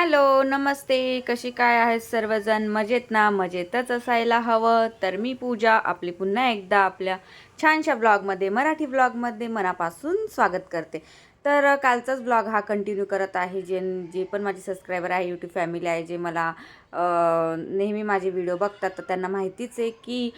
Hello नमस्ते. कशी काय आहेत सर्वजण? मजेत ना? मजेतच असायला हवं. तर मी पूजा आपली पुन्हा एकदा आपल्या छानशा ब्लॉगमध्ये मराठी ब्लॉगमध्ये मनापासून स्वागत करते. तर कालचाच ब्लॉग हा कंटिन्यू करत आहे. जे जे पण माझे सबस्क्रायबर आहे यूट्यूब फॅमिली आहे जे मला नेहमी माझे व्हिडिओ बघतात तर त्यांना माहितीच आहे की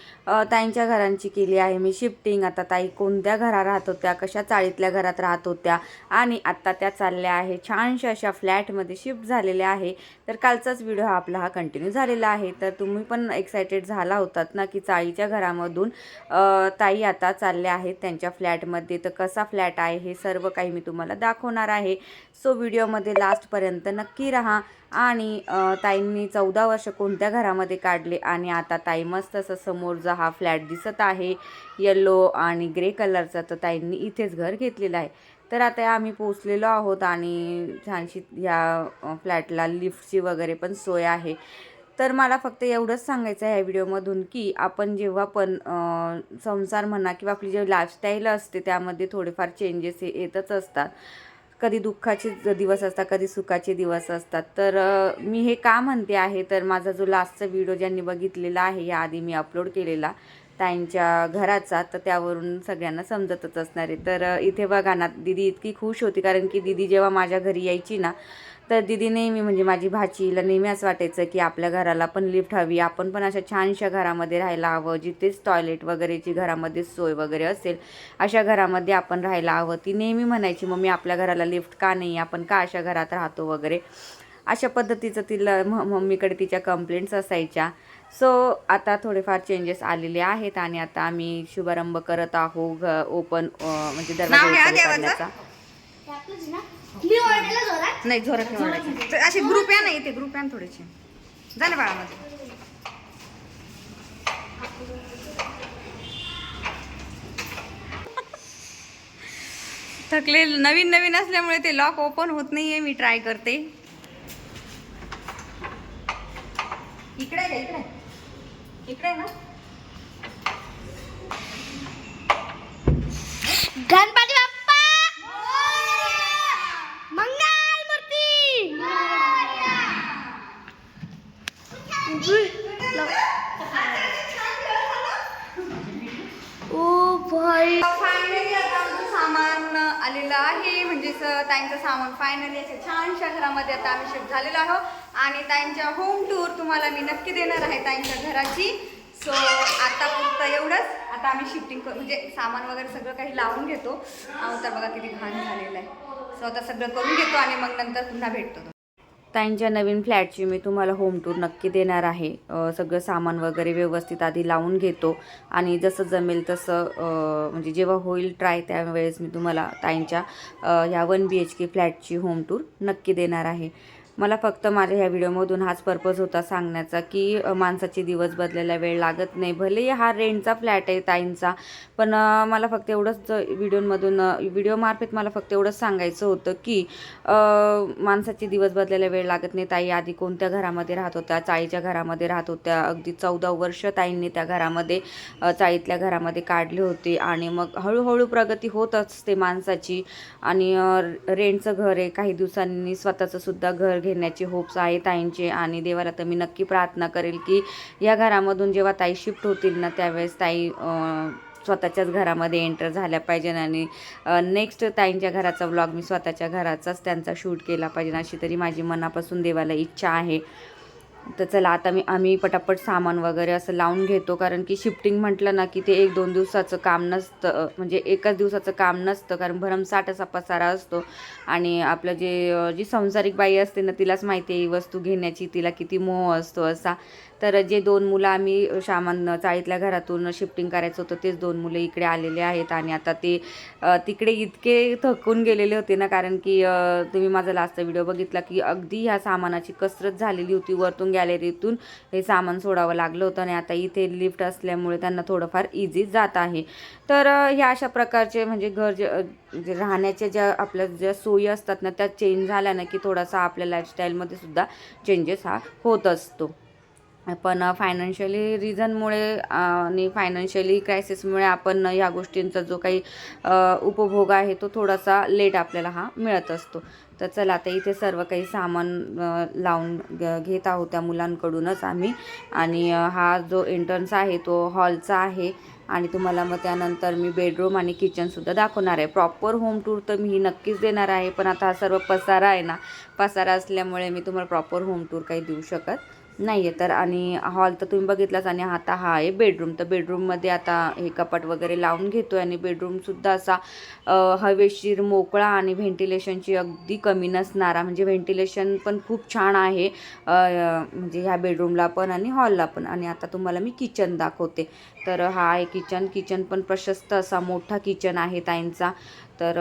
ताईंच्या घरांची केली आहे मी शिफ्टिंग. आता ताई कोणत्या घरा राहत होत्या कशा चाळीतल्या घरात राहत होत्या आणि आत्ता त्या चालल्या आहे छानशा अशा फ्लॅटमध्ये शिफ्ट झालेल्या आहे. तर कालचाच व्हिडिओ हा आपला हा कंटिन्यू झालेला आहे. तर तुम्ही पण एक्सायटेड झाला होतात ना की चाळीच्या घरामधून ताई आता चालल्या आहेत त्यांच्या फ्लॅटमध्ये. तर कसा फ्लॅट आहे हे सर्व काही मी तुम्हाला दाखवणार आहे. सो व्हिडिओमध्ये लास्टपर्यंत नक्की राहा. आणि ताईंनी चौदा वर्ष कोणत्या घरामध्ये काढले आणि आता ताई मस्त असं समोरचा हा फ्लॅट दिसत आहे. येल्लो आणि ग्रे कलरचा तर ताईंनी इथेच घर घेतलेलं आहे. तर आता आम्ही पोचलेलो आहोत आणि छानशी ह्या फ्लॅटला लिफ्टची वगैरे पण सोय आहे. तर मला फक्त एवढंच सांगायचं आहे या व्हिडिओमधून की आपण जेव्हा पण संसार म्हणा किंवा आपली जे लाईफस्टाईल असते त्यामध्ये थोडेफार चेंजेस हे येतच असतात. कधी दुःखाचे दिवस असतात कधी सुखाचे दिवस असतात. तर मी हे का म्हणते आहे तर माझा जो लास्टचा व्हिडिओ ज्यांनी बघितलेला आहे याआधी मी अपलोड केलेला ताईंच्या घराचा तर त्यावरून सगळ्यांना समजतच असणार आहे. तर इथे बघा ना दिदी इतकी खुश होती कारण की दिदी जेव्हा माझ्या घरी यायची ना तर दिदी नेहमी म्हणजे माझी भाचीला नेहमी असं वाटायचं की आपल्या घराला पण लिफ्ट हवी आपण पण अशा छानशा घरामध्ये राहायला हवं जिथेच टॉयलेट वगैरेची घरामध्ये सोय वगैरे असेल अशा घरामध्ये आपण राहायला हवं. ती नेहमी म्हणायची मम्मी आपल्या घराला लिफ्ट का नाही? आपण का अशा घरात राहतो? वगैरे. अशा पद्धतीचं तिला म मम्मीकडे तिच्या कंप्लेंट्स असायच्या. सो आता थोडेफार चेंजेस आलेले आहेत आणि आता आम्ही शुभारंभ करत आहोत घ ओपन म्हणजे दरवाजा नाही जोरात नाही ओरडायचं. तर असे ग्रुप या ना इथे ग्रुप या ना थोडेसे. झाले बाळामध्ये. थकले नवीन नवीन असल्यामुळे ते लॉक ओपन होत नाहीये मी ट्राय करते. इकडे इकडे. इकडे ना गणपती बाप्पा मंगल मूर्ती ओ भाई फायनली आता आमचं सामान आलेलं आहे म्हणजे स- ताईंचं सामान फायनली असे छानशा घरामध्ये आता आम्ही शिफ्ट झालेलो आहोत. आणि ताईंच्या होम टूर तुम्हाला मी नक्की देणार आहे ताईंच्या घराची. सो आता फक्त एवढंच. आता आम्ही शिफ्टिंग करू. म्हणजे सामान वगैरे सगळं काही लावून घेतो. अहो तर बघा किती घाण झालेलं आहे. सो आता सगळं करून घेतो आणि मग नंतर पुन्हा भेटतो ताईंच्या नवीन फ्लॅटची मी तुम्हाला होम टूर नक्की देणार आहे. सगळं सामान वगैरे व्यवस्थित आधी लावून घेतो. आणि जसं जमेल तसं म्हणजे जेव्हा होईल ट्राय त्यावेळेस मी तुम्हाला ताईंच्या ह्या वन बी एच के फ्लॅटची होम टूर नक्की देणार आहे. मला फक्त माझ्या ह्या व्हिडिओमधून हाच पर्पज होता सांगण्याचा की माणसाची माणसाचे दिवस बदलायला वेळ लागत नाही. भले हा रेंटचा फ्लॅट आहे ताईंचा पण मला फक्त एवढंच व्हिडिओमधून व्हिडिओमार्फत मला फक्त एवढंच सांगायचं होतं की माणसाची माणसाचे दिवस बदलायला वेळ लागत नाही. ताई आधी कोणत्या घरामध्ये राहत होत्या? चाळीच्या घरामध्ये राहत होत्या. अगदी चौदा वर्ष ताईंनी त्या घरामध्ये चाळीतल्या घरामध्ये काढले होते आणि मग हळूहळू प्रगती होत असते माणसाची. आणि रेंटचं घर आहे. काही दिवसांनी स्वतःचं सुद्धा घर घेण्याचे होप्स आहे ताईंचे आणि देवाला तर मी नक्की प्रार्थना करेल की या घरामधून जेव्हा ताई शिफ्ट होतील ना त्यावेळेस ताई स्वतःच्याच घरामध्ये एंटर झाल्या पाहिजे आणि नेक्स्ट ताईंच्या घराचा व्लॉग मी स्वतःच्या घराचाच त्यांचा शूट केला पाहिजे अशी तरी माझी मनापासून देवाला इच्छा आहे. तर चला आता मी आम्ही पटापट सामान वगैरे असं लावून घेतो कारण की शिफ्टिंग म्हटलं ना की ते एक दोन दिवसाचं काम नसतं म्हणजे एकाच दिवसाचं काम नसतं कारण भरमसाठ असा पसारा असतो. आणि आपलं जे जी संसारिक बाई असते ना तिलाच माहिती आहे ही वस्तू घेण्याची तिला किती मोह असतो असा. तर जे दोन मुलं आम्ही सामान चाळीतल्या घरातून शिफ्टिंग करायचं होतं तेच दोन मुलं इकडे आलेले आहेत आणि आता ते तिकडे इतके थकून गेलेले होते ना कारण की तुम्ही माझा लास्टचा व्हिडिओ बघितला की अगदी ह्या सामानाची कसरत झालेली होती वरतून गॅलरीतून हे सामान सोडावं लागलं होतं आणि आता इथे लिफ्ट असल्यामुळे त्यांना थोडंफार इझी जात आहे. तर ह्या अशा प्रकारचे म्हणजे घर जे जे राहण्याच्या ज्या आपल्या ज्या सोयी असतात ना त्या चेंज झाल्या ना की थोडासा आपल्या लाईफस्टाईलमध्ये सुद्धा चेंजेस हा होत असतो. पण फायनान्शियली रिझनमुळे आणि फायनान्शियली क्रायसिसमुळे आपण ह्या गोष्टींचा जो काही उपभोग आहे तो थोडासा लेट आपल्याला हा मिळत असतो. तर चला आता इथे सर्व काही सामान लावून घेत आहोत त्या मुलांकडूनच आम्ही. आणि हा जो एंट्रन्स आहे तो हॉलचा आहे. आणि तुम्हाला मग त्यानंतर मी बेडरूम आणि किचनसुद्धा दाखवणार आहे. प्रॉपर होम टूर तर मी नक्कीच देणार आहे. पण आता हा सर्व पसारा आहे ना पसारा असल्यामुळे मी तुम्हाला प्रॉपर होम टूर काही देऊ शकत नाही आहे तर. आणि हॉल तर तुम्ही बघितलाच आणि आता हा आहे बेडरूम. तर बेडरूममध्ये आता हे कपाट वगैरे लावून घेतो आहे आणि बेडरूमसुद्धा असा हवेशीर मोकळा आणि व्हेंटिलेशनची अगदी कमी नसणारा. म्हणजे व्हेंटिलेशन पण खूप छान आहे म्हणजे ह्या बेडरूमला पण आणि हॉलला पण. आणि आता तुम्हाला मी किचन दाखवते. तर हा आहे किचन. किचन पण प्रशस्त असा मोठा किचन आहे ताईंचा. तर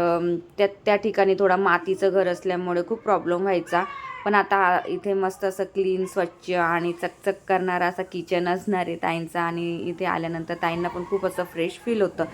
त्या त्या ठिकाणी थोडा मातीचं घर असल्यामुळे खूप प्रॉब्लेम व्हायचा. पण आता इथे मस्त असं क्लीन स्वच्छ आणि चकचक करणारा असा किचन असणार आहे ताईंचा आणि इथे आल्यानंतर ताईंना पण खूप असं फ्रेश फील होतं.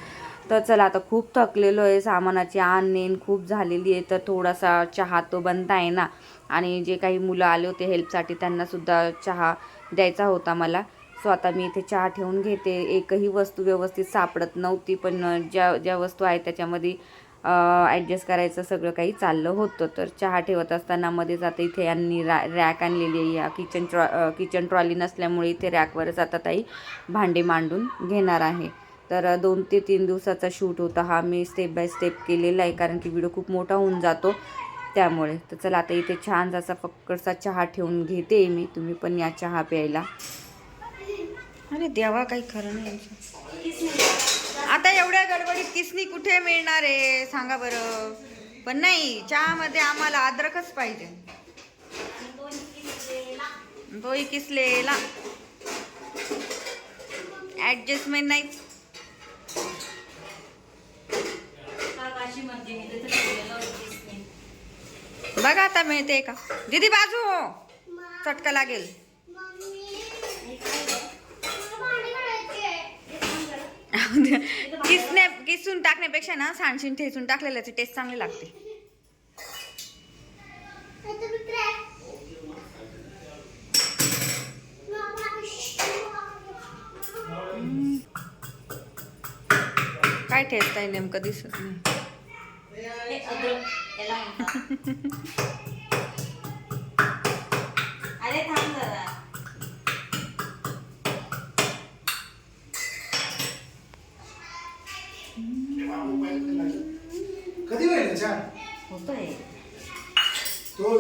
तर चला आता खूप थकलेलो आहे सामानाची आण नेण खूप झालेली आहे तर थोडासा चहा तो बनता आहे ना. आणि जे काही मुलं आले होते हेल्पसाठी त्यांनासुद्धा चहा द्यायचा होता मला. सो आता मी इथे चहा ठेवून घेते. एकही वस्तू व्यवस्थित सापडत नव्हती पण ज्या ज्या वस्तू आहेत त्याच्यामध्ये ॲडजस्ट करायचं सगळं काही चाललं होतं. तर चहा ठेवत असताना मध्येच आता इथे यांनी रॅ रॅक आणलेली आहे. या किचन ट्रॉ किचन ट्रॉली नसल्यामुळे इथे रॅकवरच आता ताई भांडे मांडून घेणार आहे. तर दोन ते तीन दिवसाचा शूट होता. हा मी स्टेप बाय स्टेप केलेला आहे कारण की व्हिडिओ खूप मोठा होऊन जातो त्यामुळे. तर चला आता इथे छान असा फक्कडचा चहा ठेवून घेते मी. तुम्ही पण या चहा प्यायला. अरे देवा काही खरं नाही एवढ्या गडबडीत किसनी कुठे मिळणार आहे? सांगा बरं. पण नाही चहामध्ये आम्हाला अद्रकच पाहिजे. दोही किसलेला. ऍडजस्टमेंट नाही. बघा आता मिळते का? दीदी बाजू हो. चटका लागेल. किसण्या किसून टाकण्यापेक्षा ना सांडशीन ठेचून टाकलेल्याची टेस्ट चांगली लागते. काय टेस्ट आहे नेमकं दिसत नाही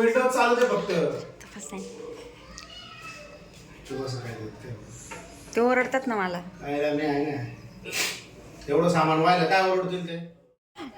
चालू दे फक्त. तपास नाही. तू काय ओरडतात ना मला. काय रे, मी आहे ना. एवढं सामान व्हायला काय ओरडतील ते?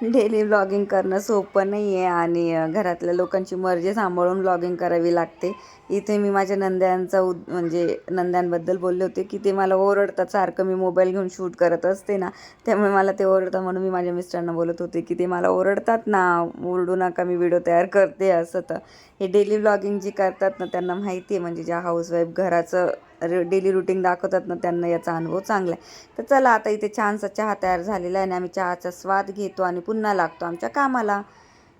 डेली ब्लॉगिंग करणं सोपं नाही आहे आणि घरातल्या लोकांची मर्जी सांभाळून ब्लॉगिंग करावी लागते. इथे मी माझ्या नंद्यांचा उद म्हणजे नंद्यांबद्दल बोलले होते की ते मला ओरडतात सारखं मी मोबाईल घेऊन शूट करत असते ना त्यामुळे मला ते ओरडतात म्हणून मी माझ्या मिस्टरांना बोलत होते की ते मला ओरडतात ना ओरडू नका मी व्हिडिओ तयार करते असं तर. हे डेली ब्लॉगिंग जी करतात ना त्यांना माहिती आहे म्हणजे ज्या हाऊसवाईफ घराचं डेली रुटीन दाखवतात ना त्यांना याचा अनुभव चांगला आहे. तर चला आता इथे छानसा चहा तयार झालेला आहे आणि आम्ही चहाचा स्वाद घेतो आणि पुन्हा लागतो आमच्या कामाला.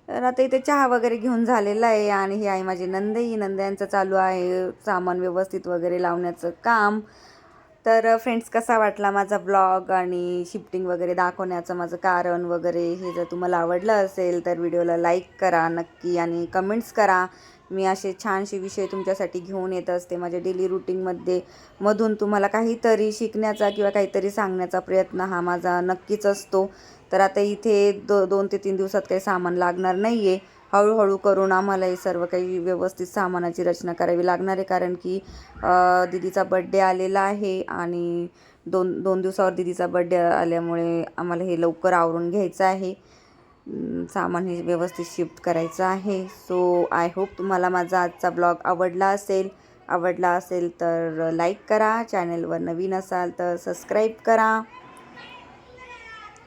तर आता इथे चहा वगैरे घेऊन झालेला आहे आणि ही आई माझी नंदई. नंद्यांचं चालू आहे सामान व्यवस्थित वगैरे लावण्याचं काम. तर फ्रेंड्स कसा वाटला माझा ब्लॉग आणि शिफ्टिंग वगैरे दाखवण्याचं माझं कारण वगैरे हे जर तुम्हाला आवडलं असेल तर व्हिडिओला लाईक करा नक्की आणि कमेंट्स करा. मी असे छानसे विषय तुमच्यासाठी घेऊन येत असते माझ्या डेली रुटीनमध्ये. मधून तुम्हाला काहीतरी शिकण्याचा किंवा काहीतरी सांगण्याचा प्रयत्न हा माझा नक्कीच असतो. तर आता इथे दो दोन ते तीन दिवसात काही सामान लागणार नाही आहे हळूहळू करून आम्हाला हे सर्व काही व्यवस्थित सामानाची रचना करावी लागणार आहे. कारण की दिदीचा दीदीचा बड्डे आलेला आहे आणि दोन दोन दिवसावर दीदीचा बड्डे आल्यामुळे आम्हाला हे लवकर आवरून घ्यायचं आहे. सामान हे व्यवस्थित शिफ्ट करायचं आहे. सो आय होप तुम्हाला माझा आजचा ब्लॉग आवडला असेल. आवडला असेल तर लाईक करा. चॅनलवर नवीन असाल तर सबस्क्राईब करा.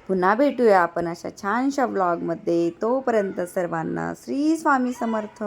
पुन्हा भेटूया आपण अशा छानशा ब्लॉगमध्ये तोपर्यंत सर्वांना श्री स्वामी समर्थ.